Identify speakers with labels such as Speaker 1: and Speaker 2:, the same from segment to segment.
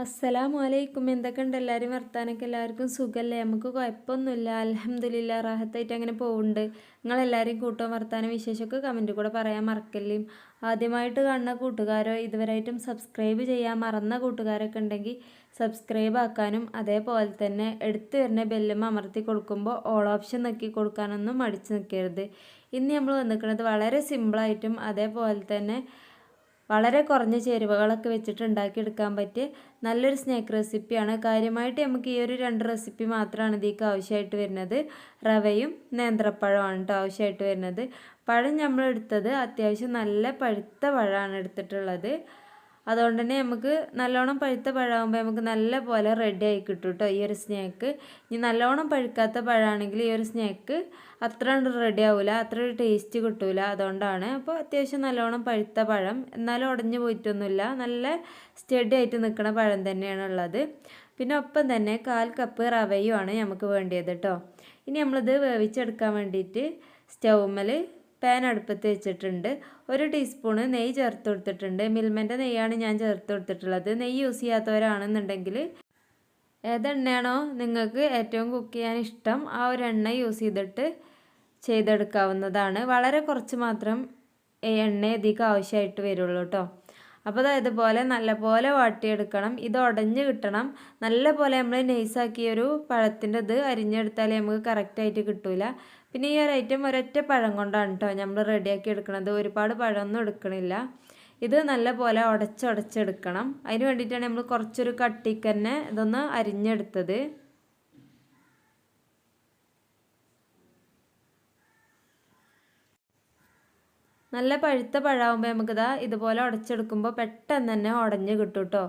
Speaker 1: അസ്സലാമു അലൈക്കും എന്തൊക്കെയുണ്ട്? എല്ലാവരും വർത്താനൊക്കെ എല്ലാവർക്കും സുഖമല്ലേ നമുക്ക് കുഴപ്പമൊന്നുമില്ല. അലഹമ്മദില്ല റാഹത്തായിട്ട് അങ്ങനെ പോകുന്നുണ്ട് നിങ്ങളെല്ലാവരും കൂട്ടും വർത്താനം വിശേഷമൊക്കെ കമന്റ് കൂടെ പറയാൻ മറക്കല്ലേ? ആദ്യമായിട്ട് കാണുന്ന കൂട്ടുകാരോ ഇതുവരെയായിട്ടും സബ്സ്ക്രൈബ് ചെയ്യാൻ മറന്ന കൂട്ടുകാരൊക്കെ ഉണ്ടെങ്കിൽ സബ്സ്ക്രൈബ് ആക്കാനും അതേപോലെ തന്നെ എടുത്തു വരുന്ന ബെല്ലും അമർത്തി കൊടുക്കുമ്പോൾ ഓൾ ഓപ്ഷൻ നോക്കി കൊടുക്കാനൊന്നും മടിച്ചു നിൽക്കരുത്. ഇന്ന് നമ്മൾ വന്നിരിക്കുന്നത് വളരെ സിമ്പിളായിട്ടും അതേപോലെ തന്നെ വളരെ കുറഞ്ഞ ചേരുവകളൊക്കെ വെച്ചിട്ട് ഉണ്ടാക്കിയെടുക്കാൻ പറ്റിയ നല്ലൊരു സ്നാക്ക് റെസിപ്പിയാണ് കാര്യമായിട്ട് നമുക്ക് ഈ ഒരു രണ്ട് റെസിപ്പി മാത്രമാണ് ഇതിലേക്ക് ആവശ്യമായിട്ട് വരുന്നത്. റവയും നേന്ത്രപ്പഴമാണ് കേട്ടോ ആവശ്യമായിട്ട് വരുന്നത്. പഴം നമ്മൾ എടുത്തത് അത്യാവശ്യം നല്ല പഴുത്ത പഴമാണ് എടുത്തിട്ടുള്ളത്. അതുകൊണ്ട് തന്നെ നമുക്ക് നല്ലോണം പഴുത്ത പഴമാകുമ്പോൾ നമുക്ക് നല്ല പോലെ റെഡി ആയി കിട്ടും കേട്ടോ ഈ ഒരു സ്നാക്ക് ഇനി നല്ലോണം പഴുക്കാത്ത പഴമാണെങ്കിൽ ഈ ഒരു സ്നാക്ക് അത്ര റെഡി ആവില്ല അത്ര ടേസ്റ്റ് കിട്ടൂല. അതുകൊണ്ടാണ് അപ്പോൾ അത്യാവശ്യം നല്ലോണം പഴുത്ത പഴം. എന്നാലും ഉടഞ്ഞു പോയിട്ടൊന്നുമില്ല. നല്ല സ്റ്റഡി ആയിട്ട് നിൽക്കുന്ന പഴം തന്നെയാണ് ഉള്ളത്. പിന്നെ ഒപ്പം തന്നെ കാൽ കപ്പ് റവയുമാണ് നമുക്ക് വേണ്ടിയത് കേട്ടോ ഇനി നമ്മളിത് വേവിച്ചെടുക്കാൻ വേണ്ടിയിട്ട് സ്റ്റൗമ്മൽ പാൻ അടുപ്പത്ത് വെച്ചിട്ടുണ്ട്. ഒരു ടീസ്പൂണ് നെയ്യ് ചേർത്ത് കൊടുത്തിട്ടുണ്ട്. മിൽമന്റെ നെയ്യാണ് ഞാൻ ചേർത്ത് കൊടുത്തിട്ടുള്ളത്. നെയ്യ് യൂസ് ചെയ്യാത്തവരാണെന്നുണ്ടെങ്കിൽ ഏതെണ്ണയാണോ നിങ്ങൾക്ക് ഏറ്റവും കുക്ക് ചെയ്യാൻ ഇഷ്ടം ആ ഒരു എണ്ണ യൂസ് ചെയ്തിട്ട് ചെയ്തെടുക്കാവുന്നതാണ്. വളരെ കുറച്ച് മാത്രം എണ്ണ അധികം ആവശ്യമായിട്ട് വരുള്ളൂ കേട്ടോ അപ്പോൾ അത് ഇതുപോലെ നല്ലപോലെ വാട്ടിയെടുക്കണം. ഇത് ഉടഞ്ഞ് കിട്ടണം. നല്ല പോലെ നമ്മൾ നെയ്സാക്കിയൊരു പഴത്തിന്റെ ഇത് അരിഞ്ഞെടുത്താലേ നമുക്ക് കറക്റ്റായിട്ട് കിട്ടൂല. പിന്നെ ഈ ഒരു ഐറ്റം ഒരൊറ്റ പഴം കൊണ്ടാണ് കേട്ടോ നമ്മൾ റെഡിയാക്കി എടുക്കുന്നത് ഒരുപാട് പഴമൊന്നും എടുക്കണില്ല. ഇത് നല്ല പോലെ ഉടച്ചുടച്ചെടുക്കണം അതിന് വേണ്ടിയിട്ടാണ് നമ്മൾ കുറച്ചൊരു കട്ടിക്ക് തന്നെ ഇതൊന്ന് അരിഞ്ഞെടുത്തത്. നല്ല പഴുത്ത പഴമാകുമ്പോൾ നമുക്കിതാ ഇതുപോലെ ഉടച്ചെടുക്കുമ്പോൾ പെട്ടെന്ന് തന്നെ ഉടഞ്ഞ് കിട്ടും കേട്ടോ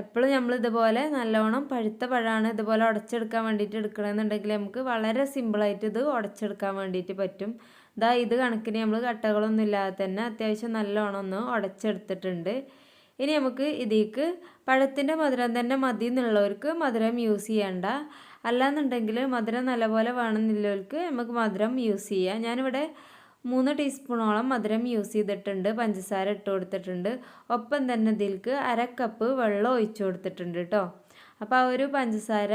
Speaker 1: എപ്പോഴും നമ്മൾ ഇതുപോലെ നല്ലോണം പഴുത്ത പഴമാണ് ഇതുപോലെ ഉടച്ചെടുക്കാൻ വേണ്ടിയിട്ട് എടുക്കണമെന്നുണ്ടെങ്കിൽ നമുക്ക് വളരെ സിമ്പിളായിട്ട് ഇത് ഉടച്ചെടുക്കാൻ വേണ്ടിയിട്ട് പറ്റും. ഇതാ ഇത് കണക്കിന് നമ്മൾ കട്ടകളൊന്നും ഇല്ലാതെ തന്നെ അത്യാവശ്യം നല്ലോണം ഒന്ന് ഉടച്ചെടുത്തിട്ടുണ്ട്. ഇനി നമുക്ക് ഇതിലേക്ക് പഴത്തിന്റെ മധുരം തന്നെ മതി എന്നുള്ളവർക്ക് മധുരം യൂസ് ചെയ്യണ്ട. അല്ലാന്നുണ്ടെങ്കിൽ മധുരം നല്ലപോലെ വേണമെന്നുള്ളവർക്ക് നമുക്ക് മധുരം യൂസ് ചെയ്യാം. ഞാനിവിടെ മൂന്ന് ടീസ്പൂണോളം മധുരം യൂസ് ചെയ്തിട്ടുണ്ട് പഞ്ചസാര ഇട്ട് കൊടുത്തിട്ടുണ്ട്. ഒപ്പം തന്നെ ഇതിലേക്ക് അര കപ്പ് വെള്ളം ഒഴിച്ചു കൊടുത്തിട്ടുണ്ട് കേട്ടോ അപ്പോൾ ആ ഒരു പഞ്ചസാര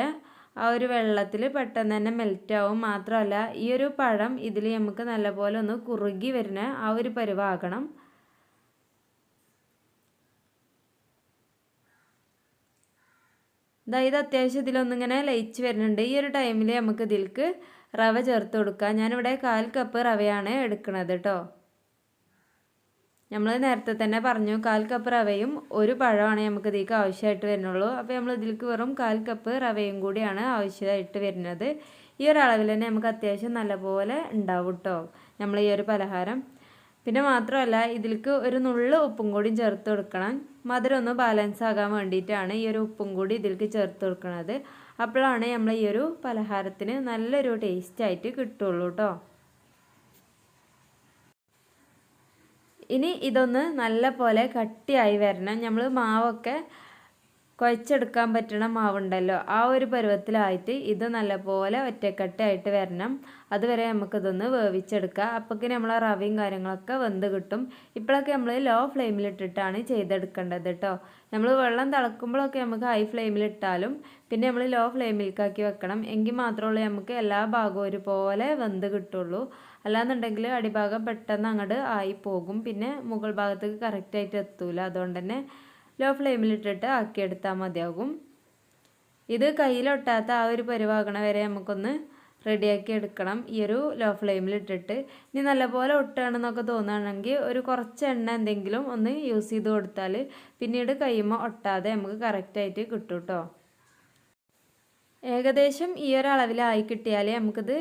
Speaker 1: ആ ഒരു വെള്ളത്തിൽ പെട്ടെന്ന് തന്നെ മെൽറ്റ് ആവും. മാത്രമല്ല ഈ ഒരു പഴം ഇതിൽ നമുക്ക് നല്ലപോലെ ഒന്ന് കുറുകി വരുന്ന ആ ഒരു പരുവാകണം. അതായത് അത്യാവശ്യം ഇതിലൊന്നിങ്ങനെ ലയിച്ച് വരുന്നുണ്ട്. ഈ ഒരു ടൈമിൽ നമുക്ക് ഇതിലേക്ക് റവ ചേർത്ത് കൊടുക്കുക. ഞാനിവിടെ കാൽ കപ്പ് റവയാണ് എടുക്കുന്നത് കേട്ടോ നമ്മൾ നേരത്തെ തന്നെ പറഞ്ഞു കാൽ കപ്പ് റവയും ഒരു പഴമാണ് നമുക്ക് ഇതിലേക്ക് ആവശ്യമായിട്ട് വരുന്നുള്ളൂ. അപ്പോൾ നമ്മൾ ഇതിലേക്ക് വെറും കാൽ കപ്പ് റവയും കൂടിയാണ് ആവശ്യമായിട്ട് വരുന്നത്. ഈ ഒരു അളവിൽ തന്നെ നമുക്ക് അത്യാവശ്യം നല്ലപോലെ ഉണ്ടാവും കേട്ടോ നമ്മൾ ഈ ഒരു പലഹാരം. പിന്നെ മാത്രമല്ല ഇതിലേക്ക് ഒരു നുള്ള ഉപ്പും കൂടി ചേർത്ത് കൊടുക്കണം. മധുരം ഒന്ന് ബാലൻസ് ആകാൻ വേണ്ടിയിട്ടാണ് ഈ ഒരു ഉപ്പും കൂടി ഇതിലേക്ക് ചേർത്ത് കൊടുക്കുന്നത്. അപ്പോഴാണ് നമ്മൾ ഈ ഒരു പലഹാരത്തിന് നല്ലൊരു ടേസ്റ്റ് ആയിട്ട് കിട്ടുള്ളൂ കേട്ടോ ഇനി ഇതൊന്ന് നല്ല പോലെ കട്ടിയായി വരണം. നമ്മൾ മാവൊക്കെ കുഴച്ചെടുക്കാൻ പറ്റണ മാവുണ്ടല്ലോ. ആ ഒരു പരുവത്തിലായിട്ട് ഇത് നല്ലപോലെ ഒറ്റക്കെട്ടായിട്ട് വരണം. അതുവരെ നമുക്കിതൊന്ന് വേവിച്ചെടുക്കാം. അപ്പോഴേക്കും നമ്മൾ റവയും കാര്യങ്ങളൊക്കെ വെന്ത് കിട്ടും. ഇപ്പോഴൊക്കെ നമ്മൾ ലോ ഫ്ലെയിമിലിട്ടിട്ടാണ് ചെയ്തെടുക്കേണ്ടത് കേട്ടോ നമ്മൾ വെള്ളം തിളക്കുമ്പോഴൊക്കെ നമുക്ക് ഹൈ ഫ്ലെയിമിലിട്ടാലും പിന്നെ നമ്മൾ ലോ ഫ്ലെയിമിലേക്കാക്കി വെക്കണം. എങ്കിൽ മാത്രമേ നമുക്ക് എല്ലാ ഭാഗവും ഒരുപോലെ വെന്ത് കിട്ടുള്ളൂ. അല്ലാന്നുണ്ടെങ്കിൽ അടിഭാഗം പെട്ടെന്ന് അങ്ങോട്ട് ആയി പോകും. പിന്നെ മുകൾ ഭാഗത്തേക്ക് കറക്റ്റായിട്ട് എത്തൂല. അതുകൊണ്ട് തന്നെ ലോ ഫ്ലെയിമിലിട്ടിട്ട് ആക്കിയെടുത്താൽ മതിയാകും. ഇത് കയ്യിലൊട്ടാത്ത ആ ഒരു പരിവാകണ വരെ നമുക്കൊന്ന് റെഡിയാക്കി എടുക്കണം ഈ ഒരു ലോ ഫ്ലെയിമിലിട്ടിട്ട്. ഇനി നല്ലപോലെ ഒട്ടുകയാണെന്നൊക്കെ തോന്നുകയാണെങ്കിൽ ഒരു കുറച്ച് എണ്ണ എന്തെങ്കിലും ഒന്ന് യൂസ് ചെയ്ത് കൊടുത്താൽ പിന്നീട് കയ്യുമ്പോൾ ഒട്ടാതെ നമുക്ക് കറക്റ്റായിട്ട് കിട്ടും കേട്ടോ ഏകദേശം ഈ ഒരളവിലായി കിട്ടിയാൽ നമുക്കിത്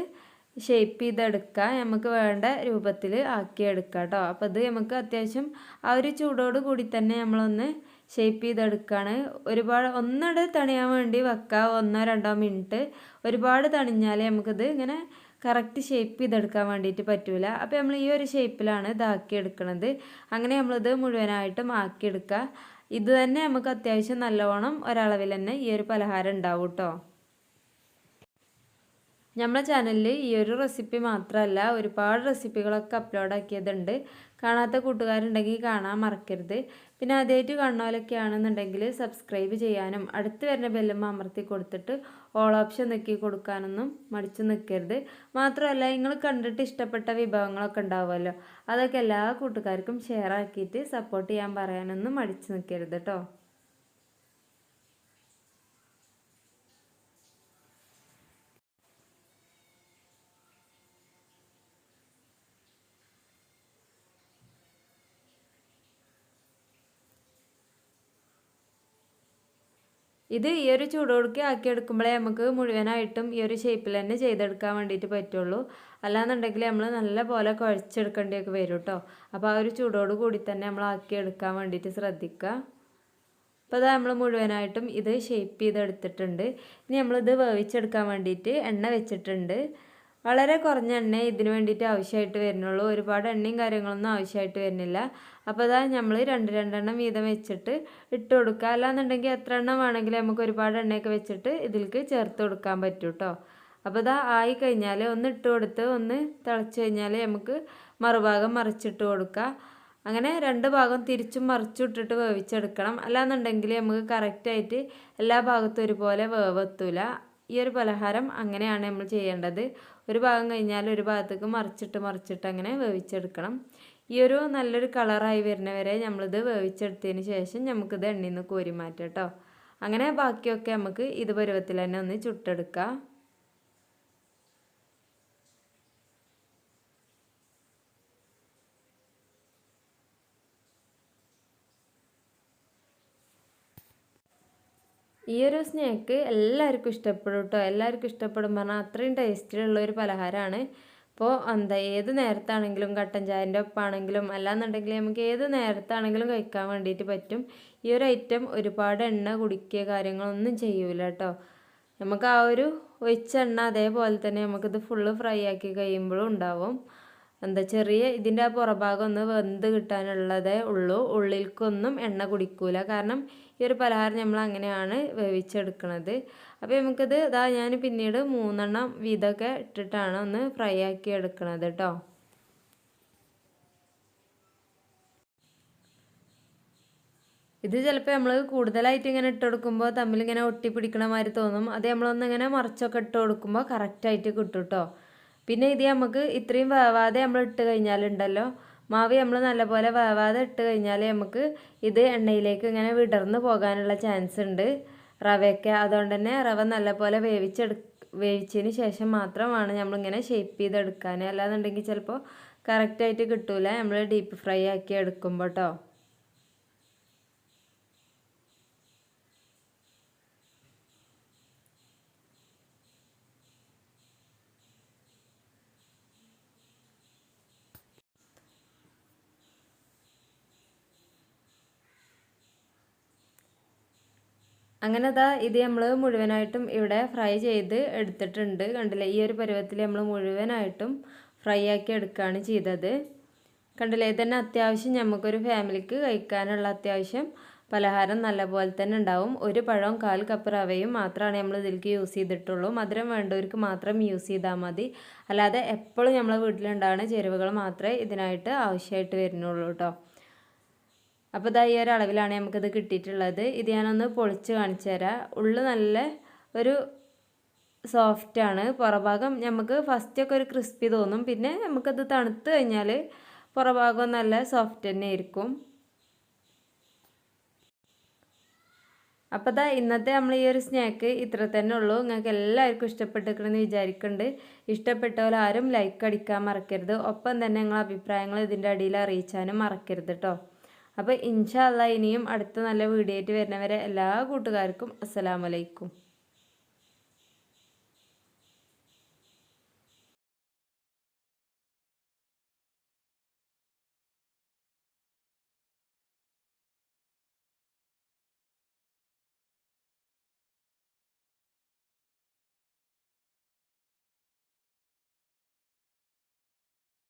Speaker 1: ഷേപ്പ് ചെയ്തെടുക്കാം. നമുക്ക് വേണ്ട രൂപത്തിൽ ആക്കിയെടുക്കാം കേട്ടോ. അപ്പോൾ ഇത് നമുക്ക് അത്യാവശ്യം ആ ഒരു ചൂടോട് കൂടി തന്നെ നമ്മളൊന്ന് ഷേപ്പ് ചെയ്തെടുക്കുകയാണ് ഒരുപാട് ഒന്നിടെ തണിയാൻ വേണ്ടി വെക്കുക ഒന്നോ രണ്ടോ മിനിറ്റ് ഒരുപാട് തണിഞ്ഞാൽ നമുക്കിത് ഇങ്ങനെ കറക്റ്റ് ഷേപ്പ് ചെയ്തെടുക്കാൻ വേണ്ടിയിട്ട് പറ്റൂല. അപ്പോൾ നമ്മൾ ഈ ഒരു ഷേപ്പിലാണ് ഇതാക്കി എടുക്കുന്നത് അങ്ങനെ നമ്മളിത് മുഴുവനായിട്ടും ആക്കിയെടുക്കുക ഇത് തന്നെ നമുക്ക് അത്യാവശ്യം നല്ലവണ്ണം ഒരളവിൽ തന്നെ ഈ ഒരു പലഹാരം ഉണ്ടാവും കേട്ടോ നമ്മളെ ചാനലിൽ ഈ ഒരു റെസിപ്പി മാത്രമല്ല ഒരുപാട് റെസിപ്പികളൊക്കെ അപ്ലോഡ് ആക്കിയതുണ്ട്. കാണാത്ത കൂട്ടുകാരുണ്ടെങ്കിൽ കാണാൻ മറക്കരുത്. പിന്നെ ആദ്യമായിട്ട് കാണുന്നവരൊക്കെ ആണെന്നുണ്ടെങ്കിൽ സബ്സ്ക്രൈബ് ചെയ്യാനും അടുത്ത് വരുന്ന ബെല്ലും അമർത്തി കൊടുത്തിട്ട് ഓൾ ഓപ്ഷൻ നിൽക്കി കൊടുക്കാനൊന്നും മടിച്ചു നിൽക്കരുത് മാത്രമല്ല നിങ്ങൾ കണ്ടിട്ട് ഇഷ്ടപ്പെട്ട വിഭവങ്ങളൊക്കെ ഉണ്ടാവുമല്ലോ അതൊക്കെ എല്ലാ കൂട്ടുകാർക്കും ഷെയർ ആക്കിയിട്ട് സപ്പോർട്ട് ചെയ്യാൻ പറയാനൊന്നും മടിച്ചു നിൽക്കരുത് കേട്ടോ ഇത് ഈ ഒരു ചൂടോടുക്കി ആക്കിയെടുക്കുമ്പോഴേ നമുക്ക് മുഴുവനായിട്ടും ഈ ഒരു ഷേപ്പിൽ തന്നെ ചെയ്തെടുക്കാൻ വേണ്ടിയിട്ട് പറ്റുള്ളൂ. അല്ലാന്നുണ്ടെങ്കിൽ നമ്മൾ നല്ല പോലെ കുഴച്ചെടുക്കേണ്ടിയൊക്കെ വരും കേട്ടോ അപ്പോൾ ആ ഒരു ചൂടോട് കൂടി തന്നെ നമ്മൾ ആക്കിയെടുക്കാൻ വേണ്ടിയിട്ട് ശ്രദ്ധിക്കുക അപ്പോൾ അതാ നമ്മൾ മുഴുവനായിട്ടും ഇത് ഷേപ്പ് ചെയ്തെടുത്തിട്ടുണ്ട്. ഇനി നമ്മളിത് വേവിച്ചെടുക്കാൻ വേണ്ടിയിട്ട് എണ്ണ വെച്ചിട്ടുണ്ട്. വളരെ കുറഞ്ഞ എണ്ണേ ഇതിന് വേണ്ടിയിട്ട് ആവശ്യമായിട്ട് വരുന്നുള്ളൂ. ഒരുപാട് എണ്ണയും കാര്യങ്ങളൊന്നും ആവശ്യമായിട്ട് വരുന്നില്ല. അപ്പോൾ അതാ നമ്മൾ രണ്ട് രണ്ടെണ്ണം വീതം വെച്ചിട്ട് ഇട്ട് കൊടുക്കുക. അല്ലാന്നുണ്ടെങ്കിൽ എത്ര എണ്ണം വേണമെങ്കിലും നമുക്ക് ഒരുപാട് എണ്ണയൊക്കെ വെച്ചിട്ട് ഇതിലേക്ക് ചേർത്ത് കൊടുക്കാൻ പറ്റും കേട്ടോ അപ്പോൾ ഇതാ ആയി കഴിഞ്ഞാൽ ഒന്ന് ഇട്ട് കൊടുത്ത് ഒന്ന് തിളച്ച് കഴിഞ്ഞാൽ നമുക്ക് മറുഭാഗം മറിച്ചിട്ട് കൊടുക്കുക. അങ്ങനെ രണ്ട് ഭാഗം തിരിച്ചും മറിച്ചും ഇട്ടിട്ട് വേവിച്ചെടുക്കണം. അല്ലാന്നുണ്ടെങ്കിൽ നമുക്ക് കറക്റ്റായിട്ട് എല്ലാ ഭാഗത്തും ഒരുപോലെ വേവെത്തൂല. ഈ ഒരു പലഹാരം അങ്ങനെയാണ് നമ്മൾ ചെയ്യേണ്ടത്. ഒരു ഭാഗം കഴിഞ്ഞാൽ ഒരു ഭാഗത്തേക്ക് മറിച്ചിട്ട് മറിച്ചിട്ട് അങ്ങനെ വേവിച്ചെടുക്കണം. ഈ ഒരു നല്ലൊരു കളറായി വരുന്നവരെ നമ്മളിത് വേവിച്ചെടുത്തതിന് ശേഷം നമുക്കിത് എണ്ണയിൽ കോരി മാറ്റാം കേട്ടോ അങ്ങനെ ബാക്കിയൊക്കെ നമുക്ക് ഇത് പരുവത്തിൽ തന്നെ ഒന്ന് ചുട്ടെടുക്കാം. ഈ ഒരു സ്നാക്ക് എല്ലാവർക്കും ഇഷ്ടപ്പെടും കേട്ടോ. എല്ലാവർക്കും ഇഷ്ടപ്പെടും പറഞ്ഞാൽ അത്രയും ടേസ്റ്റിലുള്ള ഒരു പലഹാരമാണ്. അപ്പോൾ എന്താ ഏത് നേരത്താണെങ്കിലും കട്ടൻ ചായന്റെ ഒപ്പാണെങ്കിലും അല്ലാന്നുണ്ടെങ്കിൽ നമുക്ക് ഏത് നേരത്താണെങ്കിലും കഴിക്കാൻ വേണ്ടിയിട്ട് പറ്റും. ഈ ഒരു ഐറ്റം ഒരുപാട് എണ്ണ കുടിക്കുക കാര്യങ്ങളൊന്നും ചെയ്യൂല കേട്ടോ. നമുക്ക് ആ ഒരു ഒഴിച്ച എണ്ണ അതേപോലെ തന്നെ നമുക്കിത് ഫുള്ള് ഫ്രൈ ആക്കി കഴിയുമ്പോഴും ഉണ്ടാവും. എന്താ ചെറിയ ഇതിന്റെ ആ പുറഭാഗം ഒന്ന് വെന്ത് കിട്ടാനുള്ളതേ ഉള്ളൂ. ഉള്ളിൽക്കൊന്നും എണ്ണ കുടിക്കൂല. കാരണം ഈ ഒരു പലഹാരം നമ്മൾ അങ്ങനെയാണ് വേവിച്ചെടുക്കുന്നത് അപ്പോൾ നമുക്കിത് ഇതാ ഞാൻ പിന്നീട് മൂന്നെണ്ണം വീതമൊക്കെ ഇട്ടിട്ടാണ് ഒന്ന് ഫ്രൈ ആക്കി എടുക്കുന്നത് കേട്ടോ ഇത് ചിലപ്പോൾ നമ്മൾ കൂടുതലായിട്ട് ഇങ്ങനെ ഇട്ട് കൊടുക്കുമ്പോൾ തമ്മിലിങ്ങനെ ഒട്ടിപ്പിടിക്കണ മാതിരി തോന്നും. അത് നമ്മളൊന്നിങ്ങനെ മറിച്ചൊക്കെ ഇട്ട് കൊടുക്കുമ്പോൾ കറക്റ്റായിട്ട് കിട്ടും കേട്ടോ പിന്നെ ഇത് നമുക്ക് ഇത്രയും വേവാതെ നമ്മൾ ഇട്ട് കഴിഞ്ഞാലുണ്ടല്ലോ. മാവ് നമ്മൾ നല്ലപോലെ വേവാതെ ഇട്ട് കഴിഞ്ഞാൽ നമുക്ക് ഇത് എണ്ണയിലേക്ക് ഇങ്ങനെ വിടർന്ന് പോകാനുള്ള ചാൻസ് ഉണ്ട്. റവയൊക്കെ അതുകൊണ്ട് തന്നെ റവ നല്ലപോലെ വേവിച്ചെടു വേവിച്ചതിന് ശേഷം മാത്രമാണ് നമ്മളിങ്ങനെ ഷേപ്പ് ചെയ്തെടുക്കാൻ അല്ലാന്നുണ്ടെങ്കിൽ ചിലപ്പോൾ കറക്റ്റായിട്ട് കിട്ടില്ല നമ്മൾ ഡീപ്പ് ഫ്രൈ ആക്കി എടുക്കുമ്പോൾ കേട്ടോ അങ്ങനെ അതാ ഇത് നമ്മൾ മുഴുവനായിട്ടും ഇവിടെ ഫ്രൈ ചെയ്ത് എടുത്തിട്ടുണ്ട്. കണ്ടില്ലേ? ഈ ഒരു പരുവത്തിൽ നമ്മൾ മുഴുവനായിട്ടും ഫ്രൈ ആക്കി എടുക്കുകയാണ് ചെയ്തത്. കണ്ടില്ലേ? ഇതന്നെ അത്യാവശ്യം നമുക്കൊരു ഫാമിലിക്ക് കഴിക്കാനുള്ള അത്യാവശ്യം പലഹാരം നല്ലപോലെ തന്നെ ഉണ്ടാവും. ഒരു പഴവും കാൽ കപ്പ് റവയും മാത്രമാണ് നമ്മൾ ഇതിലേക്ക് യൂസ് ചെയ്തിട്ടുള്ളൂ. മധുരം വേണ്ടവർക്ക് മാത്രം യൂസ് ചെയ്താൽ മതി. അല്ലാതെ എപ്പോഴും നമ്മളെ വീട്ടിലുണ്ടാകുന്ന ചേരുവകൾ മാത്രമേ ഇതിനായിട്ട് ആവശ്യമായിട്ട് വരുന്നുള്ളൂ കേട്ടോ അപ്പോൾ ഇതാ ഈ ഒരു അളവിലാണ് നമുക്കിത് കിട്ടിയിട്ടുള്ളത്. ഇത് ഞാനൊന്ന് പൊളിച്ച് കാണിച്ചു തരാം. ഉള്ളു നല്ല ഒരു സോഫ്റ്റാണ് പുറഭാഗം നമുക്ക് ഫസ്റ്റൊക്കെ ഒരു ക്രിസ്പി തോന്നും. പിന്നെ നമുക്കത് തണുത്ത് കഴിഞ്ഞാൽ പുറഭാഗം നല്ല സോഫ്റ്റ് തന്നെ ആയിരിക്കും. അപ്പോൾ ഇതാ ഇന്നത്തെ നമ്മൾ ഈ ഒരു സ്നാക്ക് ഇത്ര തന്നെ ഉള്ളൂ. നിങ്ങൾക്ക് എല്ലാവർക്കും ഇഷ്ടപ്പെട്ടിരിക്കണമെന്ന് വിചാരിക്കുന്നുണ്ട് ഇഷ്ടപ്പെട്ടവർ ആരും ലൈക്ക് അടിക്കാൻ മറക്കരുത്. ഒപ്പം തന്നെ നിങ്ങളുടെ അഭിപ്രായങ്ങൾ ഇതിന്റെ അടിയിൽ അറിയിച്ചാനും മറക്കരുത് കേട്ടോ അപ്പോൾ ഇൻഷാല്ല ഇനിയും അടുത്ത നല്ല വീഡിയോ ആയിട്ട് വരുന്നവരെ എല്ലാ കൂട്ടുകാർക്കും അസ്സലാമലൈക്കും